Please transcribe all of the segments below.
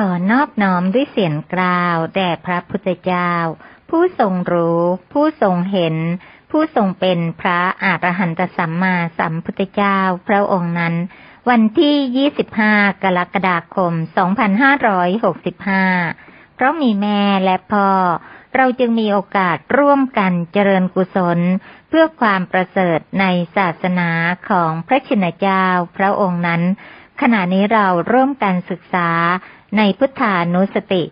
ขอนอบน้อมด้วยเสียงกล่าวแด่พระพุทธเจ้า ผู้ทรงรู้ ผู้ทรงเห็น ผู้ทรงเป็นพระอรหันตสัมมาสัมพุทธเจ้าพระองค์นั้น วันที่ 25 กรกฎาคม 2565 เพราะมีแม่และพ่อ เราจึงมีโอกาสร่วมกันเจริญกุศล เพื่อความประเสริฐในศาสนาของพระชินเจ้าพระองค์นั้นขณะนี้เราร่วมกันศึกษา ในพุทธานุสติ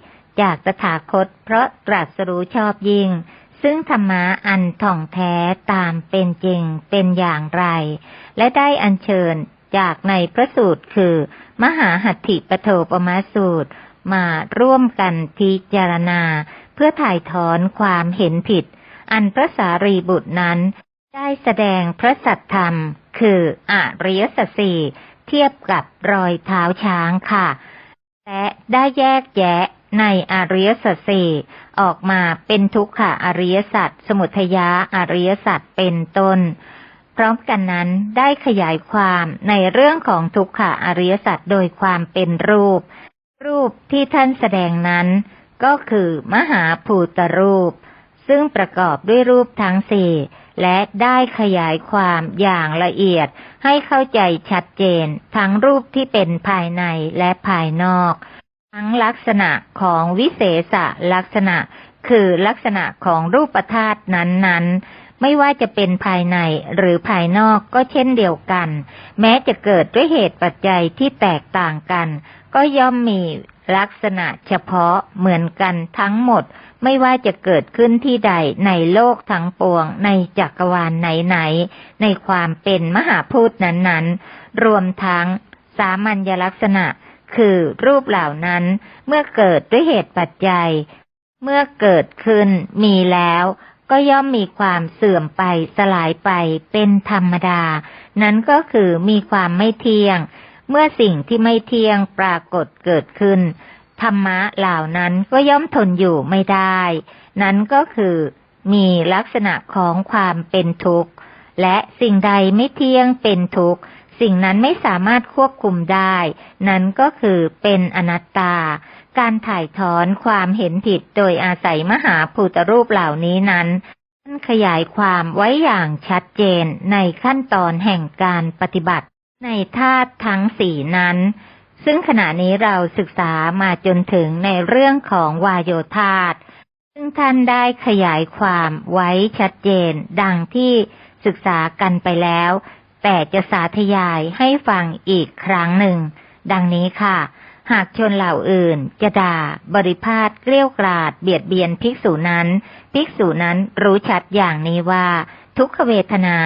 จากตถาคต เพราะตรัสรู้ชอบยิ่ง ซึ่งธรรมะอันท่องแท้ตามเป็นจริงเป็นอย่างไร และได้อัญเชิญจากในพระสูตรคือ มหาหัตถิปโทปมาสูตร มาร่วมกันพิจารณา เพื่อถ่ายถอนความเห็นผิด อันพระสารีบุตรนั้น ได้แสดงพระสัตธรรม คืออริยสัจสี่เทียบกับรอยเท้าช้างค่ะ และได้แยกแยะในอริยสัจสี่ออกมาเป็นทุกขะอริยสัจสมุทยาอริยสัจเป็นต้น พร้อมกันนั้นได้ขยายความในเรื่องของทุกขะอริยสัจโดยความเป็นรูป รูปที่ท่านแสดงนั้น ก็คือมหาภูตรูป ซึ่งประกอบด้วยรูปทั้งสี่ และได้ขยายความอย่างละเอียดให้เข้าใจชัดเจน ทั้งรูปที่เป็นภายในและภายนอก ทั้งลักษณะของวิเศษลักษณะ คือลักษณะของรูปธาตุนั้นๆ ไม่ว่าจะเป็นภายในหรือภายนอกก็เช่นเดียวกัน แม้จะเกิดด้วยเหตุปัจจัยที่แตกต่างกัน ก็ย่อมมีลักษณะเฉพาะเหมือนกันทั้งหมด ไม่ว่าจะเกิดขึ้นที่ใดในโลกทั้งปวง ในจักรวาลไหนๆ ในความเป็นมหาพูดนั้นๆ รวมทั้งสามัญลักษณะ คือรูปเหล่านั้น เมื่อเกิดด้วยเหตุปัจจัย เมื่อเกิดขึ้นมีแล้วก็ย่อมมีความเสื่อมไปสลายไปเป็นธรรมดา นั้นก็คือมีความไม่เที่ยง เมื่อสิ่งที่ไม่เที่ยงปรากฏเกิดขึ้น ธรรมะเหล่านั้นก็ย่อมทนอยู่ไม่ได้ นั้นก็คือมีลักษณะของความเป็นทุกข์ และสิ่งใดไม่เที่ยงเป็นทุกข์ สิ่งนั้นไม่สามารถควบคุมได้ นั้นก็คือเป็นอนัตตา การถ่ายถอนความเห็นผิดโดยอาศัยมหาภูตรูปเหล่านี้นั้นท่านขยายความไว้อย่างชัดเจนในขั้นตอนแห่งการปฏิบัติ ในธาตุทั้งสี่นั้น ซึ่งขณะนี้เราศึกษามาจนถึงในเรื่องของวายโยธาตซึ่งท่านได้ขยายความไว้ชัดเจน ดังที่ศึกษากันไปแล้ว แต่จะสาธยายให้ฟังอีกครั้งหนึ่ง ดังนี้ค่ะ หากชนเหล่าอื่น จะด่า บริพาทเกลี้ยกราด เบียดเบียนภิกษุนั้น ภิกษุนั้นรู้ชัดอย่างนี้ว่า ทุกขเวทนา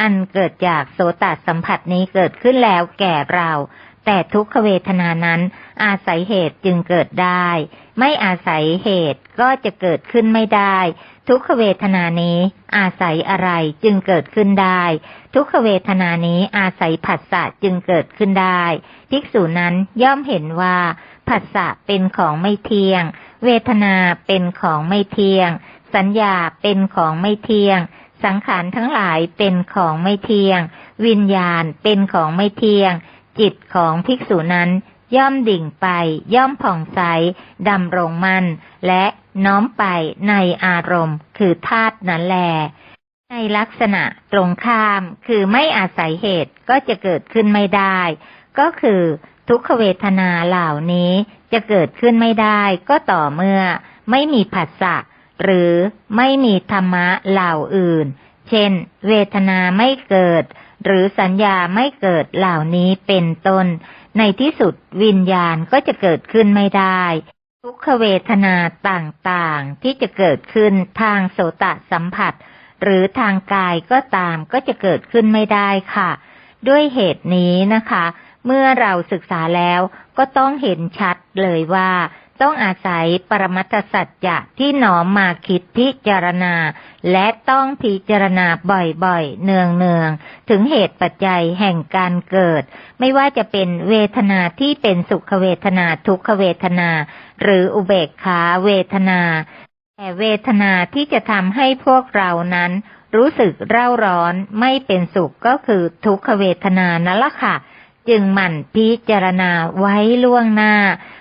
อันเกิดจากโสตสัมผัสนี้เกิดขึ้นแล้วแก่เรา แต่ทุกขเวทนานั้น อาศัยเหตุจึงเกิดได้ ไม่อาศัยเหตุก็จะเกิดขึ้นไม่ได้ ทุกขเวทนานี้อาศัยอะไรจึงเกิดขึ้นได้ ทุกขเวทนานี้อาศัยผัสสะจึงเกิดขึ้นได้ภิกษุนั้นย่อมเห็นว่าผัสสะเป็นของไม่เที่ยง เวทนาเป็นของไม่เที่ยง สัญญาเป็นของไม่เที่ยง สังขารทั้งหลายเป็นของไม่เที่ยง วิญญาณเป็นของไม่เที่ยง จิตของภิกษุนั้นย่อมดิ่งไป ย่อมผ่องใสดำรงมั่นและน้อมไปในอารมณ์ คือธาตุนั้นแล ในลักษณะตรงข้ามคือไม่อาศัยเหตุก็จะเกิดขึ้นไม่ได้ ก็คือทุกขเวทนาเหล่านี้จะเกิดขึ้นไม่ได้ ก็ต่อเมื่อ ไม่มีผัสสะหรือไม่มีธรรมะเหล่าอื่น เช่น เวทนาไม่เกิด หรือสัญญาไม่เกิดเหล่านี้เป็นต้น ในที่สุดวิญญาณก็จะเกิดขึ้นไม่ได้ ทุกขเวทนาต่างๆ ที่จะเกิดขึ้นทางโสตสัมผัส หรือทางกายก็ตามก็จะเกิดขึ้นไม่ได้ค่ะ ด้วยเหตุนี้นะคะ เมื่อเราศึกษาแล้วก็ต้องเห็นชัดเลยว่า ต้องอาศัยปรมัตสัจจะที่หนอมมาคิดพิจารณา และต้องพิจารณาบ่อยๆ เนืองๆ ถึงเหตุปัจจัยแห่งการเกิด ไม่ว่าจะเป็นเวทนาที่เป็นสุขเวทนาทุกขเวทนา หรืออุเบกขาเวทนา แต่เวทนาที่จะทำให้พวกเรานั้นรู้สึกเร่าร้อนไม่เป็นสุขก็คือทุกขเวทนานั่นละค่ะ จึงหมั่นพิจารณาไว้ล่วงหน้า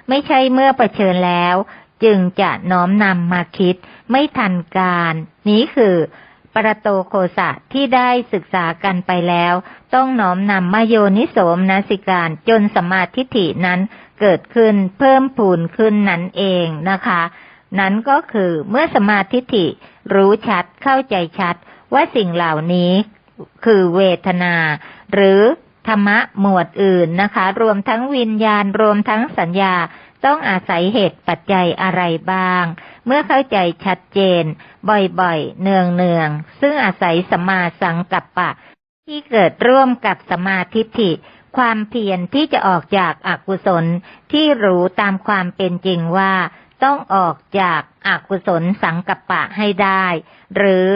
ไม่ใช่เมื่อประเชิญแล้ว จึงจะน้อมนำมาคิดไม่ทันการ นี้คือปรโตโคสะที่ได้ศึกษากันไปแล้ว ต้องน้อมนำมาโยนิโสมนสิการจนสมาธิฐินั้นเกิดขึ้นเพิ่มพูนขึ้นนั่นเองนะคะ นั้นก็คือเมื่อสมาธิฐิรู้ชัดเข้าใจชัดว่าสิ่งเหล่านี้ คือเวทนา หรือ ธรรมะหมวดอื่นนะคะ รวมทั้งวิญญาณรวมทั้งสัญญาต้องอาศัยเหตุปัจจัยอะไรบ้าง เมื่อเข้าใจชัดเจน บ่อยๆ เนืองๆ ซึ่งอาศัยสมาสังกัปปะ ที่เกิดร่วมกับสมาธิฐิ ความเพียรที่จะออกจากอากุศลที่รู้ตามความเป็นจริงว่า ต้องออกจากอากุศลสังกัปปะให้ได้ หรือ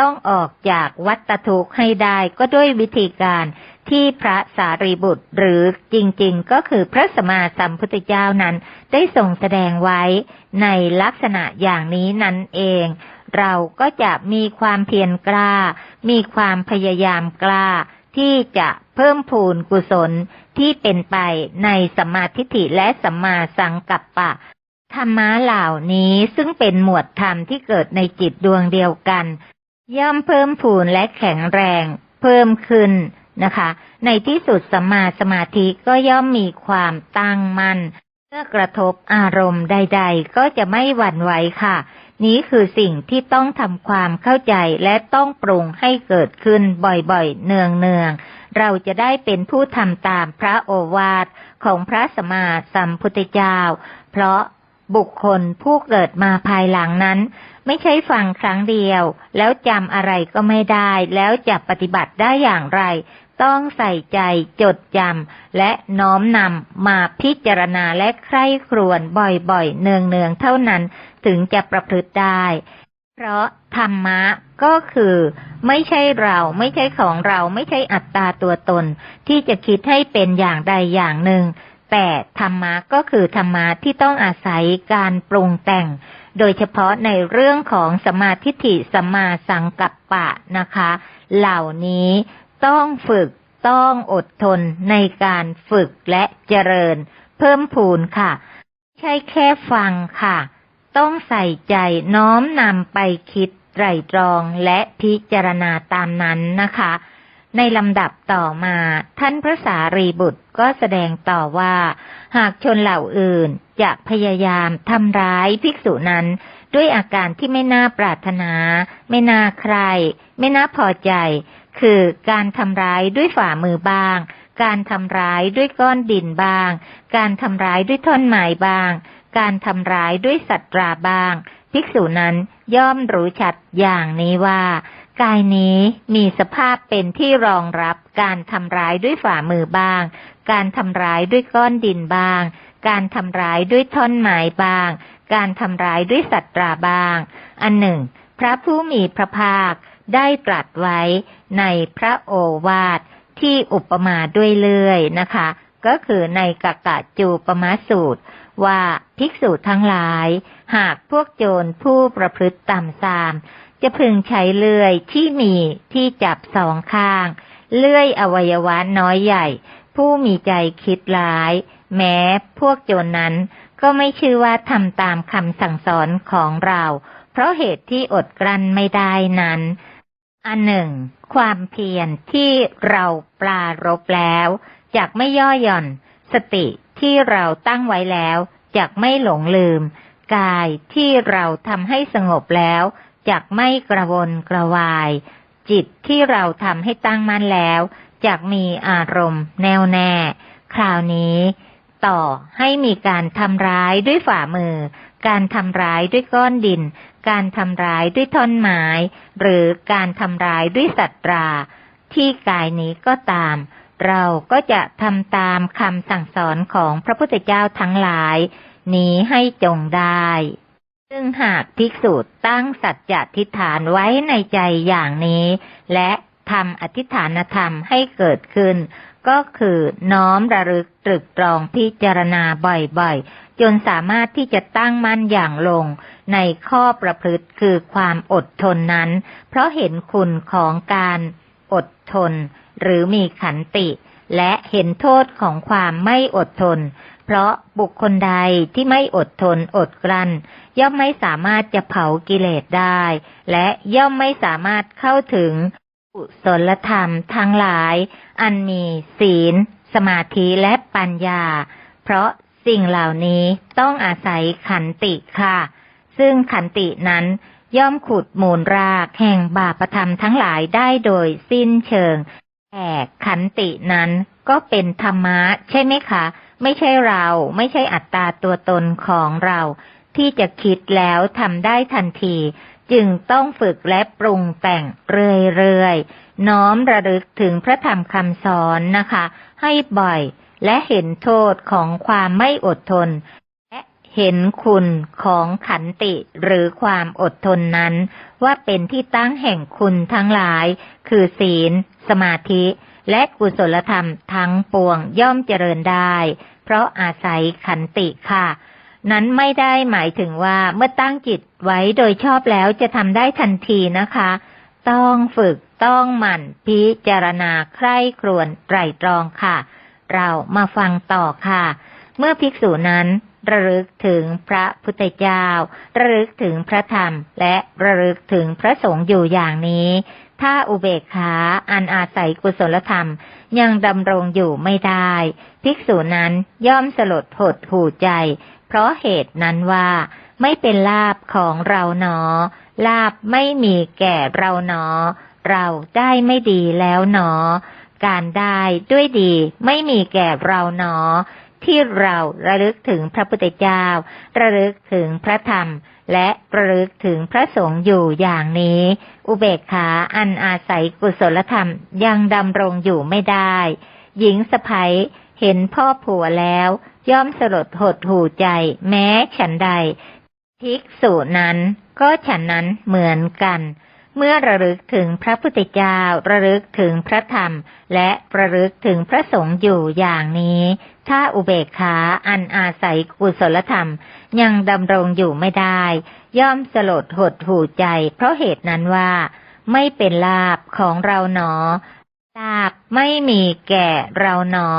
ต้องออกจากวัตทุกข์ให้ได้ก็ด้วยวิธีการ ที่พระสารีบุตรหรือจริงๆ ก็คือพระสมมาสัมพุทธเจ้านั้นได้ส่งแสดงไว้ในลักษณะอย่างนี้นั่นเอง เราก็จะมีความเพียรกล้า มีความพยายามกล้า ที่จะเพิ่มพูนกุศลที่เป็นไปในสมาธิฐิและสัมมาสังกัปปะธรรมะเหล่านี้ซึ่งเป็นหมวดธรรมที่เกิดในจิตดวงเดียวกัน ย่อมเพิ่มพูนและแข็งแรง เพิ่มขึ้น นะคะ ในที่สุดสัมมาสมาธิก็ย่อมมีความตั้งมัน่นเมื่อกระทบอารมณ์ใด ๆ ก็จะไม่หวั่นไหวค่ะ นี้คือสิ่งที่ต้องทำความเข้าใจและต้องปรุงให้เกิดขึ้นบ่อยๆ เนืองๆ เราจะได้เป็นผู้ทำตามพระโอวาทของพระสมมาสัมพุทธเจ้า เพราะบุคคลผู้เกิดมาภายหลังนั้น ไม่ใช่ฟังครั้งเดียว แล้วจำอะไรก็ไม่ได้ แล้วจะปฏิบัติได้อย่างไร ต้องใส่ใจจดจำและน้อมนำมาพิจารณาและใคร่ครวญบ่อยๆ เนืองๆ เท่านั้นถึงจะประพฤติได้ เพราะธรรมะก็คือ ไม่ใช่เราไม่ใช่ของเราไม่ใช่อัตตาตัวตน ที่จะคิดให้เป็นอย่างใดอย่างหนึ่ง แต่ธรรมะก็คือธรรมะที่ต้องอาศัยการปรุงแต่ง โดยเฉพาะในเรื่องของสมาธิิสมาสังกัปปะนะคะ เหล่านี้ ต้องฝึก ต้องอดทนในการฝึกและเจริญ เพิ่มพูนค่ะ ใช่แค่ฟังค่ะ ต้องใส่ใจน้อมนำไปคิดไตรตรองและพิจารณาตามนั้นนะคะ ในลำดับต่อมาท่านพระสารีบุตรก็แสดงต่อว่า หากชนเหล่าอื่นจะพยายามทำร้ายภิกษุนั้นด้วยอาการที่ไม่น่าปรารถนา ไม่น่าใคร ไม่น่าพอใจ คือการทำร้ายด้วยฝ่ามือบ้าง การทำร้ายด้วยก้อนดินบ้าง การทำร้ายด้วยท่อนไม้บ้าง การทำร้ายด้วยสัตว์ราบ้าง ภิกษุนั้นย่อมรู้ชัดอย่างนี้ว่ากายนี้มีสภาพเป็นที่รองรับการทำร้ายด้วยฝ่ามือบ้าง การทำร้ายด้วยก้อนดินบ้าง การทำร้ายด้วยท่อนไม้บ้าง การทำร้ายด้วยสัตว์ราบ้าง อันหนึ่ง พระผู้มีพระภาคได้ตรัสไว้ ในพระโอวาทที่อุปมาด้วยเลื่อยนะคะ ก็คือในกะกะจูปมาสูตร ว่าภิกษุทั้งหลาย หากพวกโจรผู้ประพฤติต่ำทราม จะพึงใช้เลื่อยที่มีที่จับสองข้าง เลื่อยอวัยวะน้อยใหญ่ ผู้มีใจคิดร้าย แม้พวกโจรนั้นก็ไม่ชื่อว่าทำตามคำสั่งสอนของเรา เพราะเหตุที่อดกลั้นไม่ได้นั้น อันหนึ่ง ความเพียรที่เราปลารบแล้วจากไม่ย่อหย่อน สติที่เราตั้งไว้แล้วจากไม่หลงลืม กายที่เราทำให้สงบแล้วจากไม่กระวนกระวาย จิตที่เราทำให้ตั้งมั่นแล้วจากมีอารมณ์แน่วแน่ คราวนี้ ต่อให้มีการทำร้ายด้วยฝ่ามือ การทำร้ายด้วยก้อนดิน การทำร้ายด้วยท่อนไม้ หรือการทำร้ายด้วยสัตรา ที่กายนี้ก็ตาม เราก็จะทำตามคำสั่งสอนของพระพุทธเจ้าทั้งหลาย นี้ให้จงได้ ซึ่งหากภิกษุตั้งสัจจะทิฏฐานไว้ในใจอย่างนี้ และทำอธิฐานธรรมให้เกิดขึ้น ก็คือน้อมระลึกตรึกตรองพิจารณาบ่อยๆ จนสามารถที่จะตั้งมั่นอย่างลง ในข้อประพฤติคือความอดทนนั้น เพราะเห็นคุณของการอดทน หรือมีขันติ และเห็นโทษของความไม่อดทน เพราะบุคคลใดที่ไม่อดทนอดกลั้น ย่อมไม่สามารถจะเผากิเลสได้ และย่อมไม่สามารถเข้าถึง กุศลธรรมทั้งหลาย อันมีศีล สมาธิและปัญญา เพราะสิ่งเหล่านี้ต้องอาศัยขันติค่ะ ซึ่งขันตินั้นย่อมขุดมูลรากแห่งบาปธรรมทั้งหลายได้โดยสิ้นเชิงแต่ขันตินั้นก็เป็นธรรมะใช่ไหมคะ ไม่ใช่เราไม่ใช่อัตตาตัวตนของเรา ที่จะคิดแล้วทำได้ทันที จึงต้องฝึกและปรุงแต่งเรื่อยๆ น้อมระลึกถึงพระธรรมคำสอนนะคะ ให้บ่อยและเห็นโทษของความไม่อดทน และเห็นคุณของขันติหรือความอดทนนั้น ว่าเป็นที่ตั้งแห่งคุณทั้งหลาย คือศีล สมาธิ และกุศลธรรมทั้งปวงย่อมเจริญได้ เพราะอาศัยขันติค่ะ นั้นไม่ได้หมายถึงว่าเมื่อตั้งจิตไว้โดยชอบแล้วจะทำได้ทันทีนะคะ ต้องฝึกต้องหมั่นพิจารณาใคร่ครวญไตรตรองค่ะ เรามาฟังต่อค่ะ เมื่อภิกษุนั้นระลึกถึงพระพุทธเจ้า ระลึกถึงพระธรรม และระลึกถึงพระสงฆ์อยู่อย่างนี้ ถ้าอุเบกขาอันอาศัยกุศลธรรม ยังดำรงอยู่ไม่ได้ ภิกษุนั้นย่อมสลดหดหูใจ เพราะเหตุนั้นว่าไม่เป็นลาบของเราหนอ ลาบไม่มีแก่เราหนอ เราได้ไม่ดีแล้วหนอ การได้ด้วยดีไม่มีแก่เราหนอ ที่เราระลึกถึงพระพุทธเจ้า ระลึกถึงพระธรรม และระลึกถึงพระสงฆ์อยู่อย่างนี้ อุเบกขาอันอาศัยกุศลธรรมยังดำรงอยู่ไม่ได้ หญิงสะพ้ยเห็นพ่อผัวแล้ว ย่อมสลดหดหูใจ แม้ฉันใดภิกษุนั้นก็ฉันนั้นเหมือนกัน เมื่อระลึกถึงพระพุทธเจ้าระลึกถึงพระธรรม และระลึกถึงพระสงฆ์อยู่อย่างนี้ ถ้าอุเบกขาอันอาศัยกุศลธรรม ยังดำรงอยู่ไม่ได้ ย่อมสลดหดหูใจ เพราะเหตุนั้นว่า ไม่เป็นลาบของเราหนอลาบไม่มีแก่เราหนอ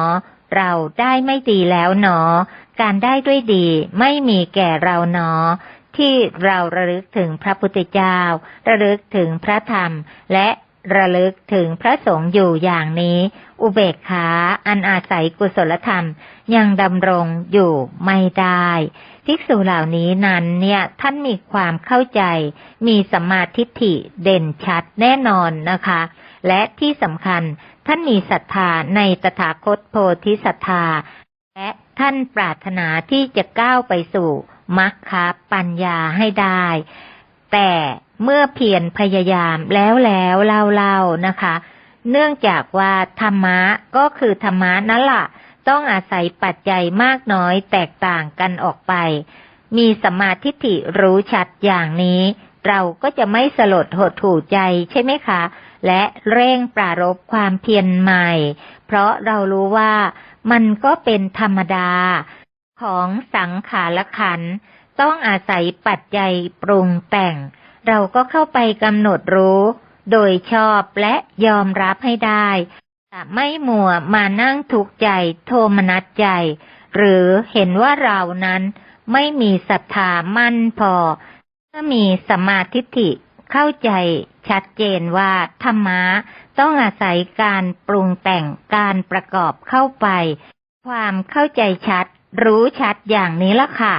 เราได้ไม่ดีแล้วหนอ การได้ด้วยดีไม่มีแก่เราหนอ ที่เราระลึกถึงพระพุทธเจ้า ระลึกถึงพระธรรม และระลึกถึงพระสงฆ์อยู่อย่างนี้ อุเบกขาอันอาศัยกุศลธรรม ยังดำรงอยู่ไม่ได้ภิกษุเหล่านี้นั้นเนี่ยท่านมีความเข้าใจ มีสมมาทิฏฐิเด่นชัดแน่นอนนะคะ และที่สำคัญ ท่านมีศรัทธาในตถาคตโพธิศรัทธา และท่านปรารถนาที่จะก้าวไปสู่มรรคปัญญาให้ได้ แต่เมื่อเพียรพยายามแล้วแล้วเล่าเล่านะคะ เนื่องจากว่าธรรมะก็คือธรรมะนั่นละ่ะ ต้องอาศัยปัจจัยมากน้อยแตกต่างกันออกไป มีสมาทิฏฐิรู้ชัดอย่างนี้ เราก็จะไม่สลดหดหู่ใจใช่ไหมคะ และเร่งปรารบความเพียรใหม่ เพราะเรารู้ว่ามันก็เป็นธรรมดา ของสังขารขัน ต้องอาศัยปัจจัยปรุงแต่ง เราก็เข้าไปกำหนดรู้ โดยชอบและยอมรับให้ได้แต่ไม่มัวมานั่งทุกข์ใจโทมนัสใจ หรือเห็นว่าเรานั้นไม่มีศรัทธามั่นพอเมื่อมีสมาทิฏฐิ เข้าใจชัดเจนว่าธรรมะต้องอาศัยการปรุงแต่งการประกอบเข้าไป ความเข้าใจชัด รู้ชัดอย่างนี้ละค่ะ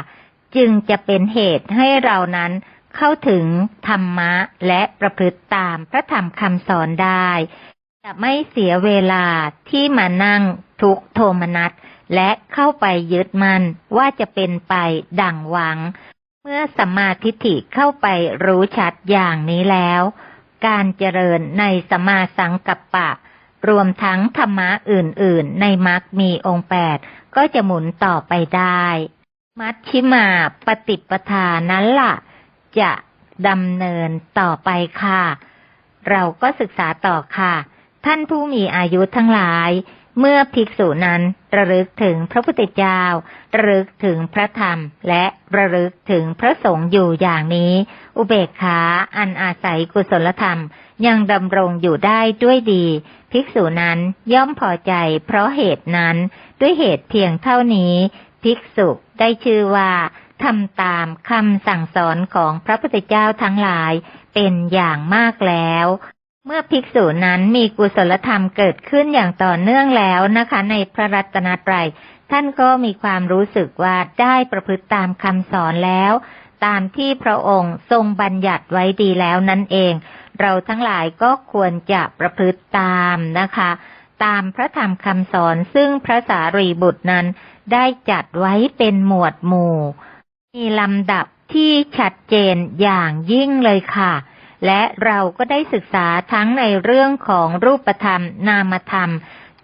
จึงจะเป็นเหตุให้เรานั้นเข้าถึงธรรมะและประพฤติตามพระธรรมคำสอนได้ จะไม่เสียเวลาที่มานั่งทุกโทมนัสและเข้าไปยึดมันว่าจะเป็นไปดั่งหวัง เมื่อสมมาทิฏฐิเข้าไปรู้ชัดอย่างนี้แล้ว การเจริญในสมมาสังกัปปะ รวมทั้งธรรมะอื่น ๆ ในมรรคมีองค์แปดก็จะหมุนต่อไปได้ มัชชิมาปฏิปทานั้นล่ะ จะดำเนินต่อไปค่ะ เราก็ศึกษาต่อค่ะ ท่านผู้มีอายุทั้งหลาย เมื่อภิกษุนั้นระลึกถึงพระพุทธเจ้า ระลึกถึงพระธรรม และระลึกถึงพระสงฆ์อยู่อย่างนี้ อุเบกขาอันอาศัยกุศลธรรม ยังดำรงอยู่ได้ด้วยดี ภิกษุนั้นย่อมพอใจเพราะเหตุนั้นด้วยเหตุเพียงเท่านี้ ภิกษุได้ชื่อว่าทำตามคำสั่งสอนของพระพุทธเจ้าทั้งหลายเป็นอย่างมากแล้ว เมื่อภิกษุนั้นมีกุศลธรรมเกิดขึ้นอย่างต่อเนื่องแล้วนะคะ ในพระรัตนตรัย ท่านก็มีความรู้สึกว่าได้ประพฤติตามคำสอนแล้ว ตามที่พระองค์ทรงบัญญัติไว้ดีแล้วนั่นเอง เราทั้งหลายก็ควรจะประพฤติตามนะคะ ตามพระธรรมคำสอนซึ่งพระสารีบุตรนั้น ได้จัดไว้เป็นหมวดหมู่ มีลำดับที่ชัดเจนอย่างยิ่งเลยค่ะ และเราก็ได้ศึกษาทั้งในเรื่องของรูปธรรม นามธรรม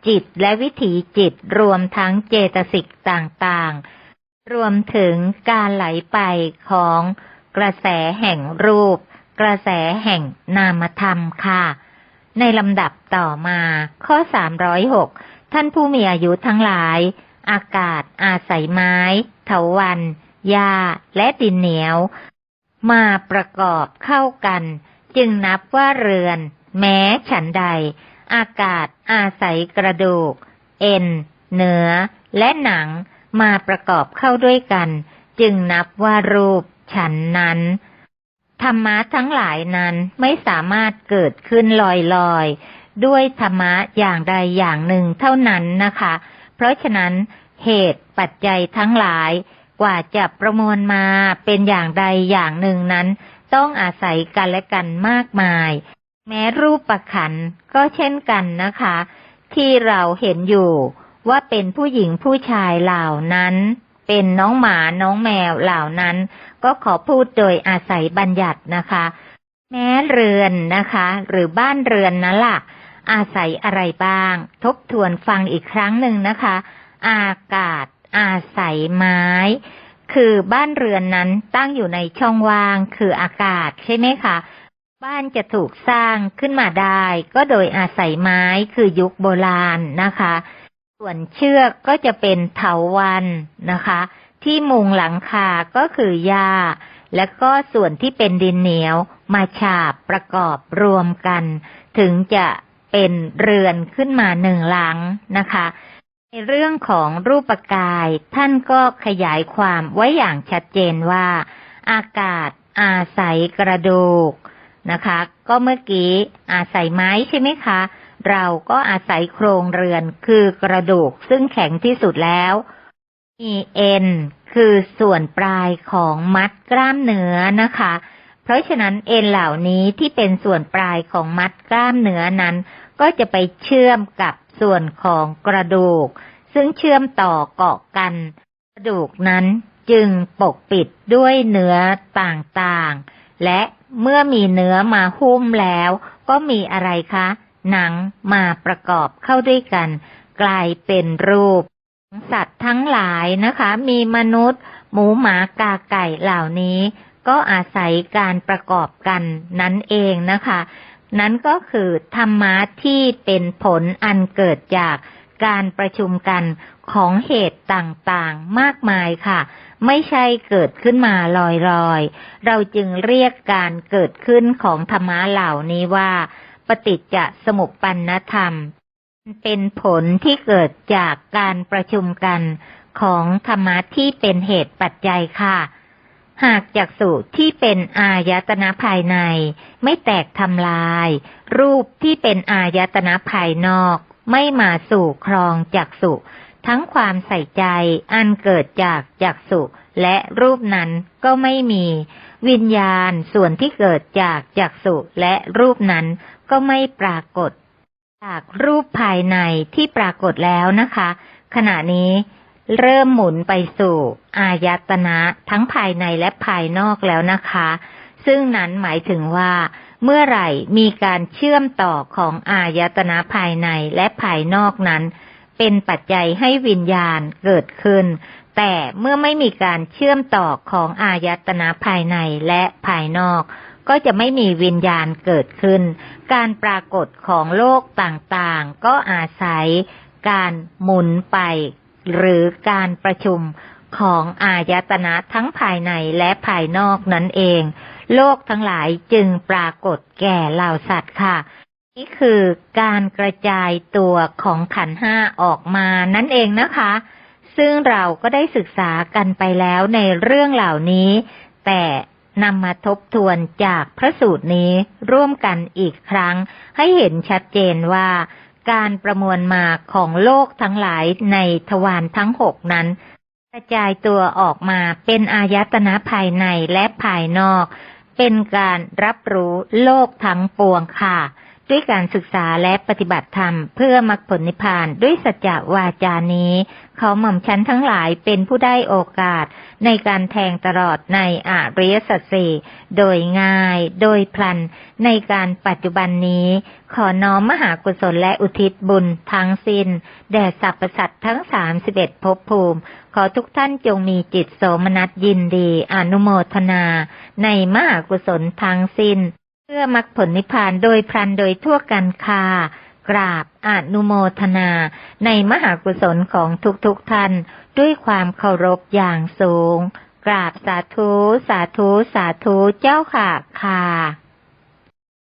จิตและวิถีจิตรวมทั้งเจตสิกต่างๆ รวมถึงการไหลไปของกระแสแห่งรูป กระแสแห่งนามธรรมค่ะ ในลำดับต่อมา ข้อ 306 ท่านผู้มีอายุทั้งหลาย อากาศอาศัยไม้ เถาวันหญ้าและดินเหนียว มาประกอบเข้ากัน จึงนับว่าเรือน แม้ฉันใด อากาศอาศัยกระดูก เอ็น เนื้อ และหนังมาประกอบเข้าด้วยกัน จึงนับว่ารูปฉันนั้น ธรรมะทั้งหลายนั้นไม่สามารถเกิดขึ้นลอยๆ ด้วยธรรมะอย่างใดอย่างหนึ่งเท่านั้นนะคะ เพราะฉะนั้นเหตุปัจจัยทั้งหลาย กว่าจะประมวลมาเป็นอย่างใดอย่างหนึ่งนั้น ต้องอาศัยกันและกันมากมาย แม้รูปประขันก็เช่นกันนะคะ ที่เราเห็นอยู่ว่าเป็นผู้หญิงผู้ชายเหล่านั้น เป็นน้องหมาน้องแมวเหล่านั้น ก็ขอพูดโดยอาศัยบัญญัตินะคะ แม้เรือนนะคะ หรือบ้านเรือนนั่นล่ะ อาศัยอะไรบ้าง ทบทวนฟังอีกครั้งหนึ่งนะคะ อากาศ อาศัยไม้ คือบ้านเรือนนั้นตั้งอยู่ในช่องว่างคืออากาศใช่ไหมคะ บ้านจะถูกสร้างขึ้นมาได้ ก็โดยอาศัยไม้คือยุคโบราณนะคะ ส่วนเชือกก็จะเป็นเถาวันนะคะ ที่มุงหลังคาก็คือหญ้าและก็ส่วนที่เป็นดินเหนียวมาฉาบประกอบรวมกัน ถึงจะเป็นเรือนขึ้นมาหนึ่งหลังนะคะ ในเรื่องของรูปกาย ท่านก็ขยายความไว้อย่างชัดเจนว่า อากาศอาศัยกระดูกนะคะ ก็เมื่อกี้อาศัยไม้ใช่ไหมคะ เราก็อาศัยโครงเรือนคือกระดูกซึ่งแข็งที่สุดแล้วมีเอ็นคือส่วนปลายของมัดกล้ามเนื้อนะคะ เพราะฉะนั้นเอ็นเหล่านี้ที่เป็นส่วนปลายของมัดกล้ามเนื้อนั้น ก็จะไปเชื่อมกับส่วนของกระดูก ซึ่งเชื่อมต่อเกาะกัน กระดูกนั้นจึงปกปิดด้วยเนื้อต่างๆ และเมื่อมีเนื้อมาหุ้มแล้ว ก็มีอะไรคะ หนังมาประกอบเข้าด้วยกัน กลายเป็นรูป สัตว์ทั้งหลายนะคะ มีมนุษย์ หมูหมากาไก่เหล่านี้ ก็อาศัยการประกอบกันนั่นเองนะคะ นั้นก็คือธรรมะที่เป็นผลอันเกิดจากการประชุมกันของเหตุต่างๆ มากมายค่ะ ไม่ใช่เกิดขึ้นมาลอยๆ เราจึงเรียกการเกิดขึ้นของธรรมะเหล่านี้ว่า ปฏิจจสมุปปนธรรม เป็นผลที่เกิดจากการประชุมกันของธรรมะที่เป็นเหตุปัจจัยค่ะ หากจักสุที่เป็นอายตนะภายใน ไม่แตกทำลาย รูปที่เป็นอายตนะภายนอก ไม่มาสู่ครองจักสุทั้งความใส่ใจอันเกิดจากจักสุและรูปนั้นก็ไม่มี วิญญาณส่วนที่เกิดจากจักสุและรูปนั้นก็ไม่ปรากฏ จากรูปภายในที่ปรากฏแล้วนะคะ ขณะนี้ เริ่มหมุนไปสู่อายตนะทั้งภายในและภายนอกแล้วนะคะ ซึ่งนั้นหมายถึงว่า เมื่อไหร่มีการเชื่อมต่อของอายตนะภายในและภายนอกนั้น เป็นปัจจัยให้วิญญาณเกิดขึ้น แต่เมื่อไม่มีการเชื่อมต่อของอายตนะภายในและภายนอกก็จะไม่มีวิญญาณเกิดขึ้น การปรากฏของโลกต่างๆ ก็อาศัยการหมุนไป หรือการประชุมของอายตนะทั้งภายในและภายนอกนั่นเอง โลกทั้งหลายจึงปรากฏแก่เหล่าสัตว์ค่ะ นี่คือการกระจายตัวของขันห้าออกมานั่นเองนะคะ ซึ่งเราก็ได้ศึกษากันไปแล้วในเรื่องเหล่านี้ แต่นำมาทบทวนจากพระสูตรนี้ร่วมกันอีกครั้งให้เห็นชัดเจนว่า การประมวลมาของโลกทั้งหลายในทวารทั้งหกนั้น กระจายตัวออกมาเป็นอายตนะภายในและภายนอก เป็นการรับรู้โลกทั้งปวงค่ะ ด้วยการศึกษาและปฏิบัติธรรมเพื่อมรรคผลนิพพานด้วยสัจจวาจานี้ เขาหม่อมชั้นทั้งหลายเป็นผู้ได้โอกาสในการแทงตลอดในอริยสัจสี่โดยง่ายโดยพลันในการปัจจุบันนี้ ขอน้อมมหากุศลและอุทิศบุญทั้งสิน้น แด่สรรพสัตว์ทั้งสามสิบเอ็ดภพภูมิ ขอทุกท่านจงมีจิตโสมนัสยินดีอนุโมทนา ในมหากุศลทั้งสิน้น เพื่อมรรคผลนิพพานโดยพลันโดยทั่วกันคากราบอนุโมทนา ในมหากุศลของทุกๆทท่าน ด้วยความเคารพอย่างสูง กราบสาธุ สาธุ สาธุเจ้าค่ะค่ะ